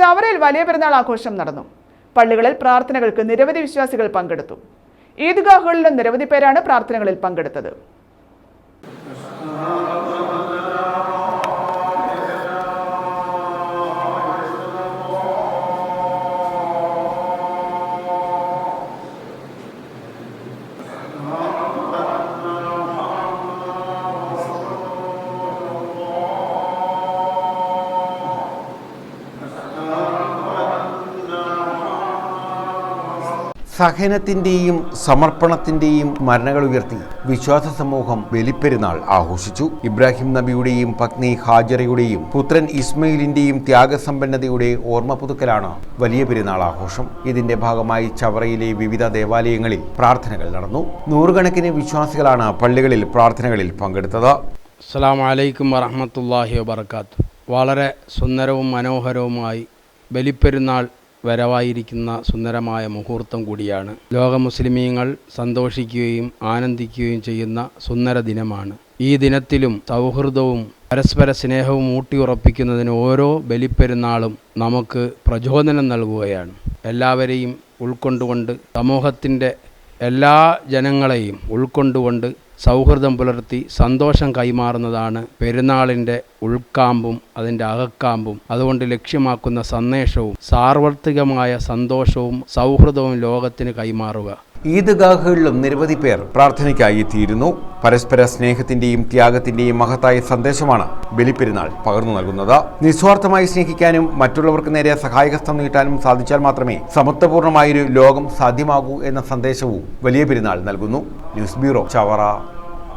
ചവറയിൽ വലിയ പെരുന്നാൾ ആഘോഷം നടന്നു. പള്ളികളിൽ പ്രാർത്ഥനകൾക്ക് നിരവധി വിശ്വാസികൾ പങ്കെടുത്തു. ഈദ്ഗാഹുകളിലും നിരവധി പേരാണ് പ്രാർത്ഥനകളിൽ പങ്കെടുത്തത്. സഹനത്തിന്റെയും സമർപ്പണത്തിന്റെയും മരണകൾ ഉയർത്തി വിശ്വാസ സമൂഹം ബലിപ്പെരുന്നാൾ ആഘോഷിച്ചു. ഇബ്രാഹിം നബിയുടെയും പത്നി ഹാജറയുടെയും പുത്രൻ ഇസ്മയിലിന്റെയും ത്യാഗസമ്പന്നതയുടെ ഓർമ്മ പുതുക്കലാണ് വലിയ പെരുന്നാൾ ആഘോഷം. ഇതിന്റെ ഭാഗമായി ചവറയിലെ വിവിധ ദേവാലയങ്ങളിൽ പ്രാർത്ഥനകൾ നടന്നു. നൂറുകണക്കിന് വിശ്വാസികളാണ് പള്ളികളിൽ പ്രാർത്ഥനകളിൽ പങ്കെടുത്തത്. അസ്സാം വറഹമത്തല്ലാഹി വബർക്കാത്തു വളരെ സുന്ദരവും മനോഹരവുമായി ബലിപ്പെരുന്നാൾ വരവായിരിക്കുന്ന സുന്ദരമായ മുഹൂർത്തം കൂടിയാണ്. ലോക മുസ്ലിമീങ്ങൾ സന്തോഷിക്കുകയും ആനന്ദിക്കുകയും ചെയ്യുന്ന സുന്ദര ദിനമാണ്. ഈ ദിനത്തിലും സൗഹൃദവും പരസ്പര സ്നേഹവും ഊട്ടിയുറപ്പിക്കുന്നതിന് ഓരോ ബലിപ്പെരുന്നാളും നമുക്ക് പ്രചോദനം നൽകുകയാണ്. എല്ലാവരെയും ഉൾക്കൊണ്ടുകൊണ്ട് സമൂഹത്തിന്റെ എല്ലാ ജനങ്ങളെയും ഉൾക്കൊണ്ടുകൊണ്ട് സൗഹൃദം പുലർത്തി സന്തോഷം കൈമാറുന്നതാണ് പെരുന്നാളിന്റെ ഉൾക്കാമ്പും അതിന്റെ അകക്കാമ്പും. അതുകൊണ്ട് ലക്ഷ്യമാക്കുന്ന സന്ദേശവും സാർവത്രികമായ സന്തോഷവും സൗഹൃദവും ലോകത്തിന് കൈമാറുക. ഈദ്ഗാഹുകളിലും നിരവധി പേർ പ്രാർത്ഥനയ്ക്കായി എത്തിയിരുന്നു പരസ്പര സ്നേഹത്തിന്റെയും ത്യാഗത്തിന്റെയും മഹത്തായ സന്ദേശമാണ് ബലിപ്പെരുന്നാൾ പകർന്നു നൽകുന്നത്. നിസ്വാർത്ഥമായി സ്നേഹിക്കാനും മറ്റുള്ളവർക്ക് നേരെ സഹായകസ്ഥം നീട്ടാനും സാധിച്ചാൽ മാത്രമേ സമത്വപൂർണമായൊരു ലോകം സാധ്യമാകൂ എന്ന സന്ദേശവും വലിയ പെരുന്നാൾ നൽകുന്നു. News bureau Chavara.